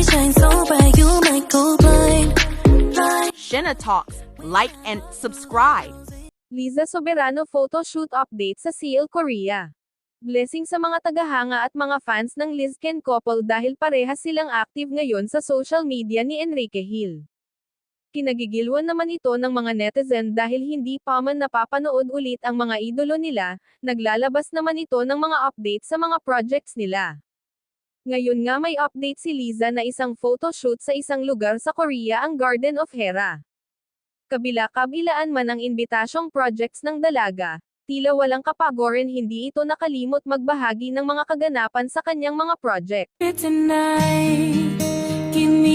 Baby, shine so bright, you might go blind. blind. Shenna Talks. Like and subscribe. Liza Soberano photoshoot update sa CL Korea. Blessing sa mga tagahanga at mga fans ng Liz Ken couple dahil parehas silang active ngayon sa social media ni Enrique Hill. Kinagigilwan naman ito ng mga netizen dahil hindi pa man napapanood ulit ang mga idolo nila, naglalabas naman ito ng mga update sa mga projects nila. Ngayon nga may update si Liza na isang photoshoot sa isang lugar sa Korea ang Garden of Hera. Kabila-kabilaan man ang imbitasyong projects ng dalaga, tila walang kapagoren hindi ito nakalimot magbahagi ng mga kaganapan sa kanyang mga project. Tonight, give me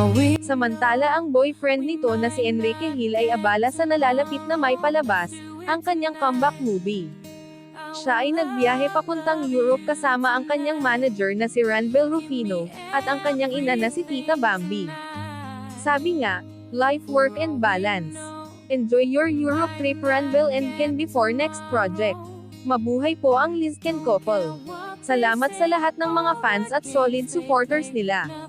We Samantala ang boyfriend nito na si Enrique Hill ay abala sa nalalapit na may palabas, ang kanyang comeback movie. Siya ay nagbiyahe papuntang Europe kasama ang kanyang manager na si Ranbel Rufino, at ang kanyang ina na si Tita Bambi. Sabi nga, life work and balance. Enjoy your Europe trip Ranbel and Ken before next project. Mabuhay po ang Liz Ken couple. Salamat sa lahat ng mga fans at solid supporters nila.